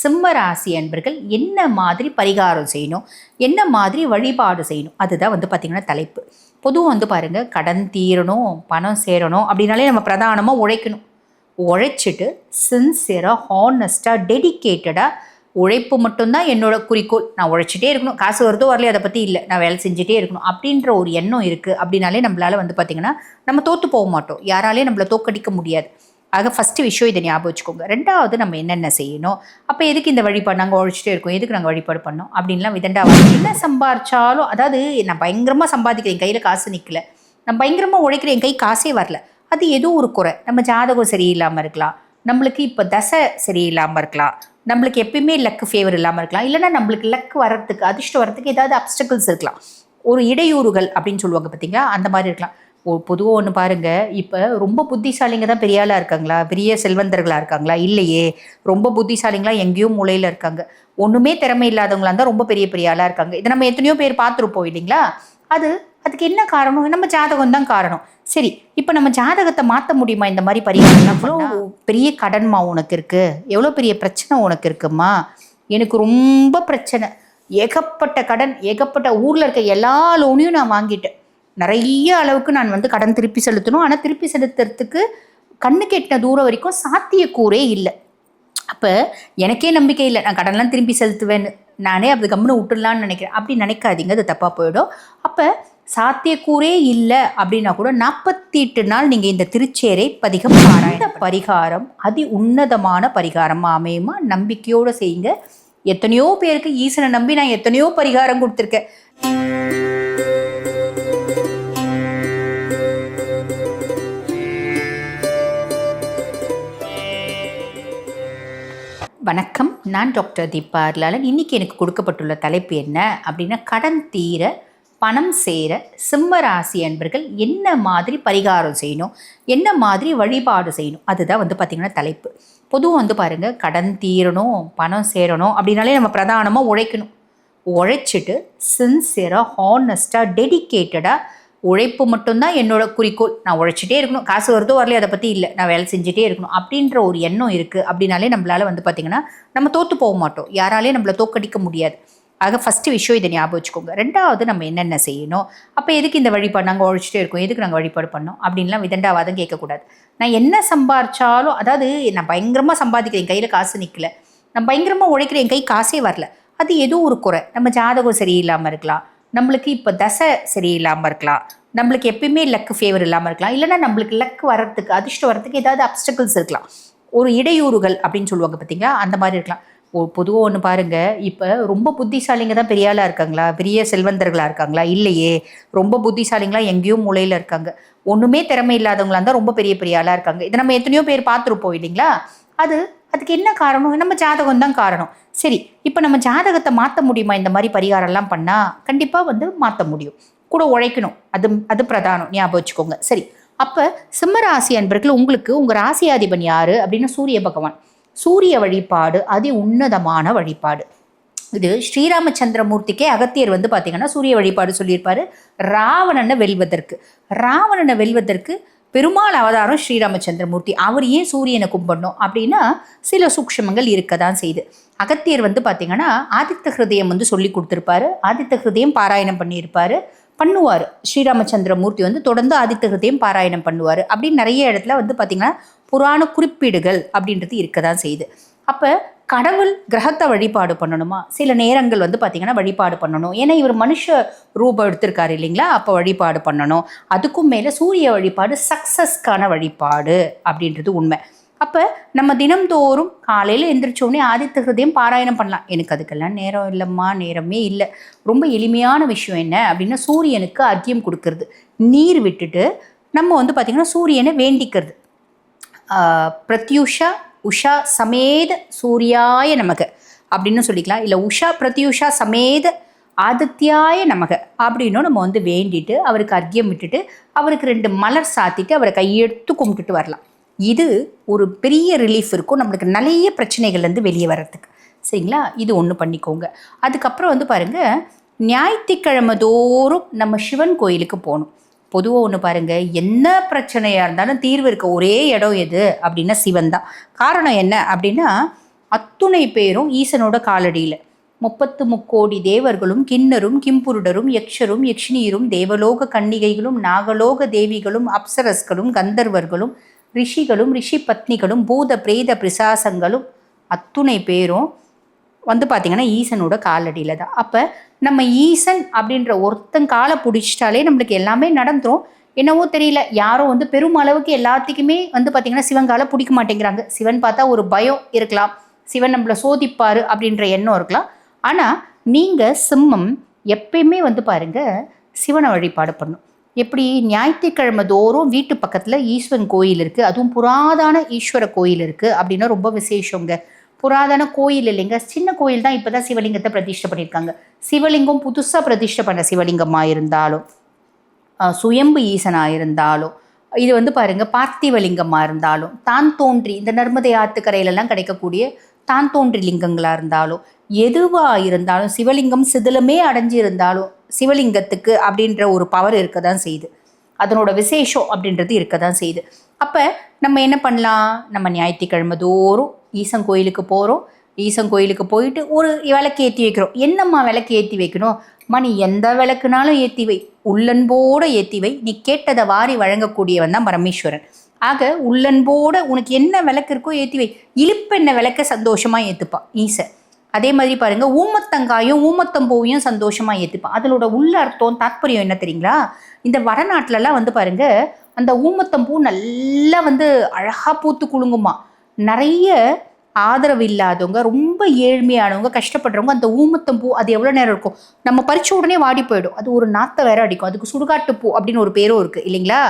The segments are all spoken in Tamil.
சிம்ம ராசி அன்பர்கள் என்ன மாதிரி பரிகாரம் செய்யணும்? என்ன மாதிரி வழிபாடு செய்யணும்? அதுதான் வந்து பார்த்திங்கன்னா தலைப்பு. பொதுவாக வந்து பாருங்கள் கடன் தீரணும் பணம் சேரணும் அப்படின்னாலே நம்ம பிரதானமாக உழைக்கணும். உழைச்சிட்டு சின்சியராக ஹானஸ்ட்டாக டெடிக்கேட்டடாக உழைப்பு மட்டும்தான் என்னோட குறிக்கோள். நான் உழைச்சிட்டே இருக்கணும். காசு வருதோ வரலையோ அதை பற்றி இல்லை. நான் வேலை செஞ்சுட்டே இருக்கணும். அப்படின்ற ஒரு எண்ணம் இருக்குது அப்படின்னாலே நம்மளால் வந்து பார்த்திங்கன்னா நம்ம தோற்று போக மாட்டோம். யாராலையும் நம்மளை தோக்கடிக்க முடியாது. ஆக ஃபஸ்ட்டு விஷயம் இதை ஞாபகம் வச்சுக்கோங்க. ரெண்டாவது நம்ம என்னென்ன செய்யணும்? அப்போ எதுக்கு இந்த வழிபாடு நாங்கள் உழைச்சிட்டே இருக்கோம்? எதுக்கு நாங்கள் வழிபாடு பண்ணோம்? அப்படின்லாம் விதண்டாவது என்ன சம்பாரிச்சாலும் அதாவது நான் பயங்கரமாக சம்பாதிக்கிறேன் என் கையில் காசு நிற்கல நான் பயங்கரமாக உழைக்கிறேன் என் கை காசே வரல. அது ஏதோ ஒரு குறை. நம்ம ஜாதகம் சரியில்லாமல் இருக்கலாம். நம்மளுக்கு இப்போ தசை சரியில்லாமல் இருக்கலாம். நம்மளுக்கு எப்பயுமே லக்கு ஃபேவர் இல்லாமல் இருக்கலாம். இல்லைன்னா நம்மளுக்கு லக் வர்றதுக்கு அதிர்ஷ்டம் வர்றதுக்கு ஏதாவது அப்டக்கிள்ஸ் இருக்கலாம். ஒரு இடையூறுகள் அப்படின்னு சொல்லுவாங்க பார்த்தீங்களா அந்த மாதிரி இருக்கலாம். பொதுவாக ஒன்று பாருங்க. இப்போ ரொம்ப புத்திசாலிங்க தான் பெரிய ஆளாக இருக்காங்களா? பெரிய செல்வந்தர்களாக இருக்காங்களா? இல்லையே. ரொம்ப புத்திசாலிங்களா எங்கேயோ மூலையில் இருக்காங்க. ஒன்றுமே திறமை இல்லாதவங்களா இருந்தால் ரொம்ப பெரிய பெரிய ஆளாக இருக்காங்க. இதை நம்ம எத்தனையோ பேர் பார்த்துருப்போம் இல்லைங்களா? அது அதுக்கு என்ன காரணம்? நம்ம ஜாதகம் தான் காரணம். சரி இப்போ நம்ம ஜாதகத்தை மாற்ற முடியுமா? இந்த மாதிரி பரிகாரம்லாம் எவ்வளோ பெரிய கடன்மா உனக்கு இருக்குது எவ்வளோ பெரிய பிரச்சனை உனக்கு இருக்குமா? எனக்கு ரொம்ப பிரச்சனை. ஏகப்பட்ட கடன் ஏகப்பட்ட ஊரில் இருக்க எல்லா லோனையும் நான் வாங்கிட்டேன். நிறைய அளவுக்கு நான் வந்து கடன் திருப்பி செலுத்தணும். ஆனால் திருப்பி செலுத்துறதுக்கு கண்ணு கெட்டின தூரம் வரைக்கும் சாத்தியக்கூறே இல்லை. அப்போ எனக்கே நம்பிக்கை இல்லை. நான் கடன்லாம் திரும்பி செலுத்துவேன்னு. நானே அப்படி கம்முன்னு விட்டுடலான்னு நினைக்கிறேன். அப்படி நினைக்காதீங்க. அது தப்பாக போயிடும். அப்போ சாத்தியக்கூறே இல்லை அப்படின்னா கூட நாற்பத்தி எட்டு நாள் நீங்கள் இந்த திருச்சேரை பதிகம் பாராயண பரிகாரம் அதி உன்னதமான பரிகாரம் அமையுமா? நம்பிக்கையோடு செய்யுங்க. எத்தனையோ பேருக்கு ஈசனை நம்பி நான் எத்தனையோ பரிகாரம் கொடுத்துருக்கேன். வணக்கம். நான் டாக்டர் தீபா அர்லாலன் இன்றைக்கி எனக்கு கொடுக்கப்பட்டுள்ள தலைப்பு என்ன அப்படின்னா கடன் தீர பணம் சேர சிம்ம ராசி அன்பர்கள் என்ன மாதிரி பரிகாரம் செய்யணும் என்ன மாதிரி வழிபாடு செய்யணும் அதுதான் வந்து பார்த்திங்கன்னா தலைப்பு. பொதுவாக வந்து பாருங்கள் கடன் தீரணும் பணம் சேரணும் அப்படின்னாலே நம்ம பிரதானமாக உழைக்கணும். உழைச்சிட்டு சின்சியராக ஹானஸ்ட்டாக டெடிக்கேட்டடாக உழைப்பு மட்டும்தான் என்னோட குறிக்கோள். நான் உழைச்சிட்டே இருக்கணும். காசு வருதோ வரலையோ அதை பற்றி இல்லை. நான் வேலை செஞ்சுட்டே இருக்கணும். அப்படின்ற ஒரு எண்ணம் இருக்குது அப்படின்னாலே நம்மளால் வந்து பார்த்திங்கன்னா நம்ம தோற்று போக மாட்டோம். யாராலையும் நம்மளை தோக்கடிக்க முடியாது. ஆக ஃபஸ்ட்டு விஷயம் இதை ஞாபகம் வச்சுக்கோங்க. ரெண்டாவது நம்ம என்னென்ன செய்யணும்? அப்போ எதுக்கு இந்த வழிபாடு நாங்கள் உழைச்சிட்டே இருக்கோம்? எதுக்கு நாங்கள் வழிபாடு பண்ணோம்? அப்படின்லாம் விதண்டாவாதம் கேட்கக்கூடாது. நான் என்ன சம்பாரிச்சாலும் அதாவது நான் பயங்கரமாக சம்பாதிக்கிறேன். என் கையில் காசு நிற்கல நான் பயங்கரமாக உழைக்கிறேன். என் கை காசே வரல. அது ஏதோ ஒரு குறை. நம்ம ஜாதகம் சரியில்லாமல் இருக்கலாம். நம்மளுக்கு இப்போ தசை சரியில்லாமல் இருக்கலாம். நம்மளுக்கு எப்பயுமே லக்கு ஃபேவர் இல்லாமல் இருக்கலாம். இல்லைன்னா நம்மளுக்கு லக் வர்றதுக்கு அதிர்ஷ்டம் வர்றதுக்கு ஏதாவது அப்டக்கிள்ஸ் இருக்கலாம். ஒரு இடையூறுகள் அப்படின்னு சொல்லுவாங்க பார்த்தீங்களா அந்த மாதிரி இருக்கலாம். ஓ பொதுவாக ஒன்று பாருங்கள் இப்போ ரொம்ப புத்திசாலிங்க தான் பெரிய ஆளாக இருக்காங்களா? பெரிய செல்வந்தர்களாக இருக்காங்களா? இல்லையே. ரொம்ப புத்திசாலிங்களா எங்கேயோ மூலையில் இருக்காங்க. ஒன்றுமே திறமை இல்லாதவங்களா இருந்தால் ரொம்ப பெரிய பெரிய ஆளாக இருக்காங்க. இதை நம்ம எத்தனையோ பேர் பார்த்துருப்போம் இல்லைங்களா? அது அதுக்கு என்ன காரணம்? நம்ம ஜாதகம் தான் காரணம். சரி இப்போ நம்ம ஜாதகத்தை மாற்ற முடியுமா? இந்த மாதிரி பரிகாரம்லாம் பண்ணால் கண்டிப்பாக வந்து மாற்ற முடியும். கூட உழைக்கணும். அது அது பிரதானம். ஞாபகம் வச்சுக்கோங்க. சரி அப்போ சிம்ம ராசி அன்பர்கள் உங்களுக்கு உங்கள் ராசியாதிபன் யார்? அப்படின்னா சூரிய பகவான். சூரிய வழிபாடு அதி உன்னதமான வழிபாடு. இது ஸ்ரீராமச்சந்திரமூர்த்திக்கே அகத்தியர் வந்து பார்த்தீங்கன்னா சூரிய வழிபாடு சொல்லியிருப்பார். ராவணனை வெல்வதற்கு. ராவணனை வெல்வதற்கு பெருமாள் அவதாரம் ஸ்ரீராமச்சந்திரமூர்த்தி. அவர் ஏன் சூரியனை கும்பிடணும்? அப்படின்னா சில சூக்ஷமங்கள் இருக்க தான் செய்யுது அகத்தியர் வந்து பார்த்தீங்கன்னா ஆதித்த ஹிருதயம் வந்து சொல்லி கொடுத்துருப்பாரு. ஆதித்த ஹிருதயம் பாராயணம் பண்ணியிருப்பார். பண்ணுவார். ஸ்ரீராமச்சந்திரமூர்த்தி வந்து தொடர்ந்து ஆதித்த ஹிருதயம் பாராயணம் பண்ணுவார். அப்படின்னு நிறைய இடத்துல வந்து பார்த்திங்கன்னா புராண குறிப்பீடுகள் அப்படின்றது இருக்க தான் செய்யுது அப்போ கடவுள் கிரகத்தை வழிபாடு பண்ணணுமா? சில நேரங்கள் வந்து பார்த்திங்கன்னா வழிபாடு பண்ணணும். ஏன்னா இவர் மனுஷ ரூபம் எடுத்திருக்காரு இல்லைங்களா? அப்போ வழிபாடு பண்ணணும். அதுக்கும் மேலே சூரிய வழிபாடு சக்ஸஸ்க்கான வழிபாடு அப்படின்றது உண்மை. அப்போ நம்ம தினம்தோறும் காலையில் எந்திரிச்சோடனே ஆதித்த ஹிருதயம் பாராயணம் பண்ணலாம். எனக்கு அதுக்கெல்லாம் நேரம் இல்லைம்மா நேரமே இல்லை. ரொம்ப எளிமையான விஷயம் என்ன அப்படின்னா சூரியனுக்கு அர்க்கியம் கொடுக்கறது. நீர் விட்டுட்டு நம்ம வந்து பார்த்திங்கன்னா சூரியனை வேண்டிக்கிறது. பிரத்யூஷா உஷா சமேத சூர்யாய நமக அப்படின்னு சொல்லிக்கலாம். இல்லை உஷா பிரத்யூஷா சமேத ஆதித்யாய நமக அப்படின்னும் நம்ம வந்து வேண்டிட்டு அவருக்கு அர்க்கியம் விட்டுட்டு அவருக்கு ரெண்டு மலர் சாத்திட்டு அவரை கையெடுத்து கும்பிட்டுட்டு வரலாம். இது ஒரு பெரிய ரிலீஃப் இருக்கும். நம்மளுக்கு நிறைய பிரச்சனைகள்லேருந்து வெளியே வர்றதுக்கு. சரிங்களா? இது ஒன்று பண்ணிக்கோங்க. அதுக்கப்புறம் வந்து பாருங்கள் ஞாயிற்றுக்கிழமை தோறும் நம்ம சிவன் கோயிலுக்கு போகணும். பொதுவாக ஒன்று பாருங்கள் என்ன பிரச்சனையாக இருந்தாலும் தீர்வு இருக்க ஒரே இடம் எது? அப்படின்னா சிவன் தான். காரணம் என்ன அப்படின்னா அத்துணை பேரும் ஈசனோட காலடியில். முப்பத்து முக்கோடி தேவர்களும் கிண்ணரும் கிம்புருடரும் யக்ஷரும் யக்ஷினியரும் தேவலோக கன்னிகைகளும் நாகலோக தேவிகளும் அப்சரஸ்களும் கந்தர்வர்களும் ரிஷிகளும் ரிஷி பத்னிகளும் பூத பிரேத பிரசாசங்களும் அத்துணை பேரும் வந்து பார்த்திங்கன்னா ஈசனோட காலடியில் தான். அப்போ நம்ம ஈசன் அப்படின்ற ஒருத்தன் காலை பிடிச்சிட்டாலே நம்மளுக்கு எல்லாமே நடந்துரும். என்னவோ தெரியல யாரும் வந்து பெரும் அளவுக்கு எல்லாத்துக்குமே வந்து பார்த்திங்கன்னா சிவன் காலை பிடிக்க மாட்டேங்கிறாங்க. சிவன் பார்த்தா ஒரு பயம் இருக்கலாம். சிவன் நம்மளை சோதிப்பார் அப்படின்ற எண்ணம் இருக்கலாம். ஆனால் நீங்கள் சிம்மம் எப்பயுமே வந்து பாருங்கள் சிவனை வழிபாடு பண்ணும் எப்படி? ஞாயிற்றுக்கிழமை தோறும் வீட்டு பக்கத்தில் ஈஸ்வரன் கோயில் இருக்குது அதுவும் புராதான ஈஸ்வர கோயில் இருக்குது அப்படின்னா ரொம்ப விசேஷங்க. புராதன கோயில் இல்லைங்க. சின்ன கோயில் தான் இப்போ தான் சிவலிங்கத்தை பிரதிஷ்டை பண்ணியிருக்காங்க. சிவலிங்கம் புதுசாக பிரதிஷ்டை பண்ண சிவலிங்கமாக இருந்தாலும் சுயம்பு ஈசனாக இருந்தாலும் இது வந்து பாருங்கள் பார்த்திவலிங்கமாக இருந்தாலும் தான் தோன்றி இந்த நர்மதை ஆத்துக்கரையிலலாம் கிடைக்கக்கூடிய தான் தோன்றி லிங்கங்களாக இருந்தாலும் எதுவாக இருந்தாலும் சிவலிங்கம் சிதிலமே அடைஞ்சு இருந்தாலும் சிவலிங்கத்துக்கு அப்படின்ற ஒரு பவர் இருக்க தான் செய்யுது. அதனோட விசேஷம் அப்படின்றது இருக்க தான் செய்யுது. அப்போ நம்ம என்ன பண்ணலாம்? நம்ம ஞாயிற்றுக்கிழமை தோறும் ஈசன் கோயிலுக்கு போகிறோம் ஈசன் கோயிலுக்கு போயிட்டு ஒரு விளக்கு ஏற்றி வைக்கிறோம். என்னம்மா விளக்கு ஏற்றி வைக்கணும்? மணி எந்த விளக்குனாலும் ஏற்றி வை. உள்ளன்போடு ஏற்றி வை. நீ கேட்டதை வாரி வழங்கக்கூடியவன் தான் பரமேஸ்வரன். ஆக உள்ளன்போடு உனக்கு என்ன விளக்கு இருக்கோ ஏற்றி வை. இழுப்பெண்ண விளக்க சந்தோஷமாக ஏற்றுப்பான் ஈசன். அதே மாதிரி பாருங்க ஊமத்தங்காயும் ஊமத்தம்பூவையும் சந்தோஷமாக ஏற்றுப்பான் அதனோட உள்ள அர்த்தம் தாற்பயம் என்ன தெரியுங்களா? இந்த வடநாட்டிலலாம் வந்து பாருங்க அந்த ஊமத்தம்பூ நல்லா வந்து அழகாக பூத்து குலுங்குமா. நிறைய ஆதரவு இல்லாதவங்க ரொம்ப ஏழ்மையானவங்க கஷ்டப்படுறவங்க அந்த ஊமத்தம் பூ அது எவ்வளோ நேரம் இருக்கும்? நம்ம பறிச்ச உடனே வாடி போயிடும். அது ஒரு நாத்த வேற அடிக்கும். அதுக்கு சுடுகாட்டு பூ அப்படின்னு ஒரு பேரும் இருக்குது இல்லைங்களா?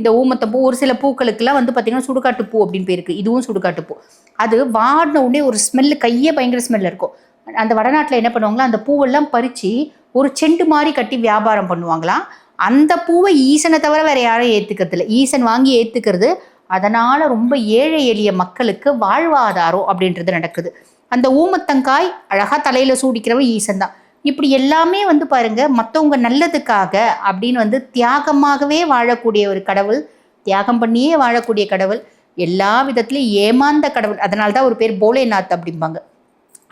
இந்த ஊமத்தம் பூ ஒரு சில பூக்களுக்கெல்லாம் வந்து பார்த்திங்கன்னா சுடுகாட்டு பூ அப்படின்னு பேருக்கு இதுவும் சுடுகாட்டு பூ. அது வாடின உடனே ஒரு ஸ்மெல்லு கையே பயங்கர ஸ்மெல் இருக்கும். அந்த வடநாட்டில் என்ன பண்ணுவாங்களா? அந்த பூவெல்லாம் பறித்து ஒரு செண்டு மாதிரி கட்டி வியாபாரம் பண்ணுவாங்களாம். அந்த பூவை ஈசனை தவிர வேறு யாரும் ஏற்றுக்கிறது இல்லை ஈசன் வாங்கி ஏற்றுக்கிறது அதனால் ரொம்ப ஏழை எளிய மக்களுக்கு வாழ்வாதாரம் அப்படின்றது நடக்குது. அந்த ஊமத்தங்காய் அழகாக தலையில் சூடிக்கிறவன் ஈசன் தான் இப்படி எல்லாமே வந்து பாருங்கள் மற்றவங்க நல்லதுக்காக அப்படின்னு வந்து தியாகமாகவே வாழக்கூடிய ஒரு கடவுள் தியாகம் பண்ணியே வாழக்கூடிய கடவுள் எல்லா விதத்துலையும் ஏமாந்த கடவுள். அதனால தான் ஒரு பேர் போலேநாத் அப்படிம்பாங்க.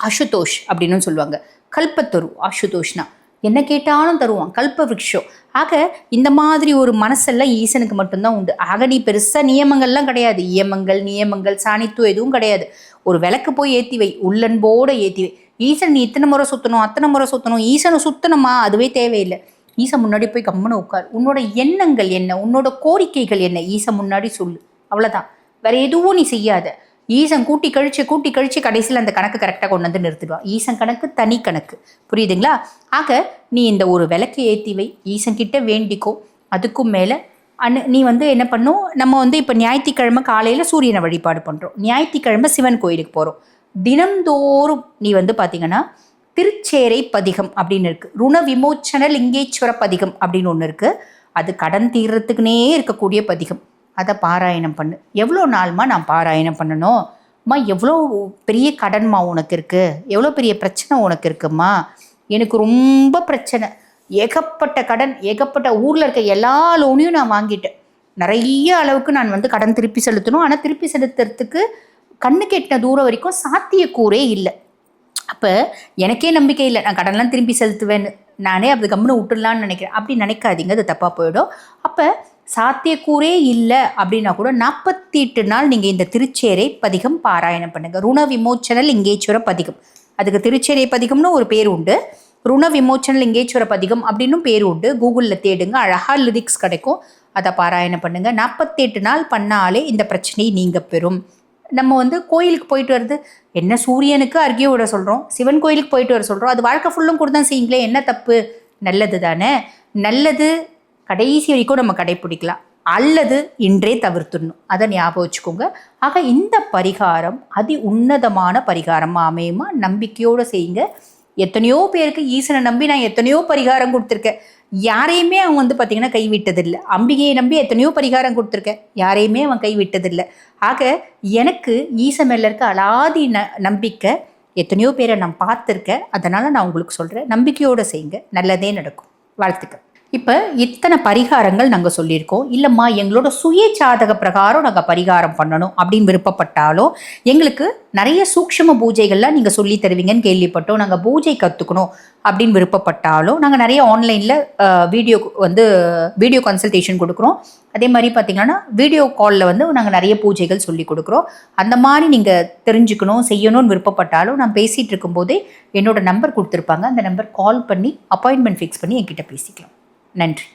அசுதோஷ் அப்படின்னு சொல்லுவாங்க. கல்பத்தரு அசுதோஷ்னா. என்ன கேட்டாலும் தருவான் கல்ப விருட்சம் ஆக இந்த மாதிரி ஒரு மனசெல்லாம் ஈசனுக்கு மட்டும்தான் உண்டு. ஆக நீ பெருசாக நியமங்கள்லாம் கிடையாது. இயமங்கள் நியமங்கள் சாணித்துவம் எதுவும் கிடையாது. ஒரு விளக்கு போய் ஏற்றி வை உள்ளன்போடு ஏற்றி வை. ஈசன் நீ இத்தனை முறை சுற்றணும் அத்தனை முறை சுற்றணும் ஈசனை சுத்தணுமா? அதுவே தேவையில்லை. ஈசன் முன்னாடி போய் கம்முன்னு உட்கார். உன்னோட எண்ணங்கள் என்ன? உன்னோட கோரிக்கைகள் என்ன? ஈசன் முன்னாடி சொல்லு. அவ்வளோதான் வேற எதுவும் நீ செய்யாத. ஈசன் கூட்டி கழிச்சு கூட்டி கழிச்சு கடைசியில் அந்த கணக்கு கரெக்டாக கொண்டு வந்து நிறுத்திடுவான் ஈசன் கணக்கு தனி கணக்கு. புரியுதுங்களா? ஆக நீ இந்த ஒரு விளக்கு ஏற்றி வை. ஈசன்கிட்ட வேண்டிக்கோ. அதுக்கும் மேலே அன்னு நீ வந்து என்ன பண்ணும் நம்ம வந்து இப்போ ஞாயிற்றுக்கிழமை காலையில் சூரியனை வழிபாடு பண்ணுறோம் ஞாயிற்றுக்கிழமை சிவன் கோயிலுக்கு போகிறோம் தினம்தோறும் நீ வந்து பார்த்தீங்கன்னா திருச்சேரை பதிகம் அப்படின்னு இருக்குது ருண விமோச்சன லிங்கேஸ்வர பதிகம் அப்படின்னு ஒன்று இருக்குது அது கடன் தீர்றதுக்குனே இருக்கக்கூடிய பதிகம். அதை பாராயணம் பண்ணு. எவ்வளோ நாள்மா நான் பாராயணம் பண்ணணும் அம்மா எவ்வளோ பெரிய கடன்மா உனக்கு இருக்குது எவ்வளோ பெரிய பிரச்சனை உனக்கு இருக்குமா? எனக்கு ரொம்ப பிரச்சனை. ஏகப்பட்ட கடன் ஏகப்பட்ட ஊரில் இருக்க எல்லா லோனையும் நான் வாங்கிட்டேன். நிறைய அளவுக்கு நான் வந்து கடன் திருப்பி செலுத்தணும். ஆனால் திருப்பி செலுத்துறதுக்கு கண்ணு கெட்டின தூரம் வரைக்கும் சாத்தியக்கூறே இல்லை. அப்போ எனக்கே நம்பிக்கை இல்லை. நான் கடன்லாம் திரும்பி செலுத்துவேன்னு. நானே அப்படி கம்முன்னு விட்டுடலான்னு நினைக்கிறேன். அப்படி நினைக்காதீங்க. அது தப்பாக போயிடும். அப்போ சாத்தியக்கூறே இல்லை அப்படின்னா கூட நாற்பத்தி எட்டு நாள் நீங்கள் இந்த திருச்சேரை பதிகம் பாராயணம் பண்ணுங்கள் ருண விமோச்சன லிங்கேஸ்வர பதிகம். அதுக்கு திருச்சேரை பதிகம்னு ஒரு பேர் உண்டு. ருண விமோச்சன லிங்கேஸ்வர பதிகம் அப்படின்னும் பேர் உண்டு. கூகுளில் தேடுங்க. அழகாக லிரிக்ஸ் கிடைக்கும். அதை பாராயணம் பண்ணுங்கள் நாற்பத்தி எட்டு நாள் பண்ணாலே இந்த பிரச்சனை நீங்கள் பெறும். நம்ம வந்து கோயிலுக்கு போயிட்டு வருது என்ன சூரியனுக்கு அருகே விட சொல்கிறோம் சிவன் கோயிலுக்கு போயிட்டு வர சொல்கிறோம் அது வாழ்க்கை ஃபுல்லும் கூட தான் செய்யுங்களே என்ன தப்பு? நல்லது தானே? நல்லது கடைசி வரைக்கும் நம்ம கடைப்பிடிக்கலாம். அல்லது இன்றே தவிர்த்துடணும். அதை ஞாபகம் வச்சுக்கோங்க. ஆக இந்த பரிகாரம் அதி உன்னதமான பரிகாரமாக அமையுமா நம்பிக்கையோடு செய்யுங்க. எத்தனையோ பேருக்கு ஈசனை நம்பி நான் எத்தனையோ பரிகாரம் கொடுத்துருக்கேன். யாரையுமே அவன் வந்து பார்த்திங்கன்னா கைவிட்டதில்லை. அம்பிகையை நம்பி எத்தனையோ பரிகாரம் கொடுத்துருக்கேன். யாரையுமே அவன் கைவிட்டதில்லை. ஆக எனக்கு ஈசன் மேலே இருக்க அலாதி ந நம்பிக்கை எத்தனையோ பேரை நான் பார்த்துருக்கேன். அதனால் நான் உங்களுக்கு சொல்கிறேன் நம்பிக்கையோடு செய்யுங்க. நல்லதே நடக்கும். வாழ்த்துக்கள். இப்போ இத்தனை பரிகாரங்கள் நாங்கள் சொல்லியிருக்கோம். இல்லைம்மா எங்களோட சுய ஜாதக பிரகாரம் நாங்கள் பரிகாரம் பண்ணணும் அப்படின்னு விருப்பப்பட்டாலும் எங்களுக்கு நிறைய சூக்ஷ்ம பூஜைகள்லாம் நீங்கள் சொல்லி தருவீங்கன்னு கேள்விப்பட்டோம். நாங்கள் பூஜை கற்றுக்கணும் அப்படின்னு விருப்பப்பட்டாலும் நாங்கள் நிறைய ஆன்லைனில் வீடியோ வந்து வீடியோ கன்சல்டேஷன் கொடுக்குறோம். அதே மாதிரி பார்த்தீங்கன்னா வீடியோ காலில் வந்து நாங்கள் நிறைய பூஜைகள் சொல்லி கொடுக்குறோம். அந்த மாதிரி நீங்கள் தெரிஞ்சுக்கணும் செய்யணும்னு விருப்பப்பட்டாலும் நான் பேசிகிட்டு இருக்கும்போதே என்னோடய நம்பர் கொடுத்துருப்பாங்க. அந்த நம்பர் கால் பண்ணி அப்பாயின்மெண்ட் ஃபிக்ஸ் பண்ணி என்கிட்ட பேசிக்கலாம். நன்றி.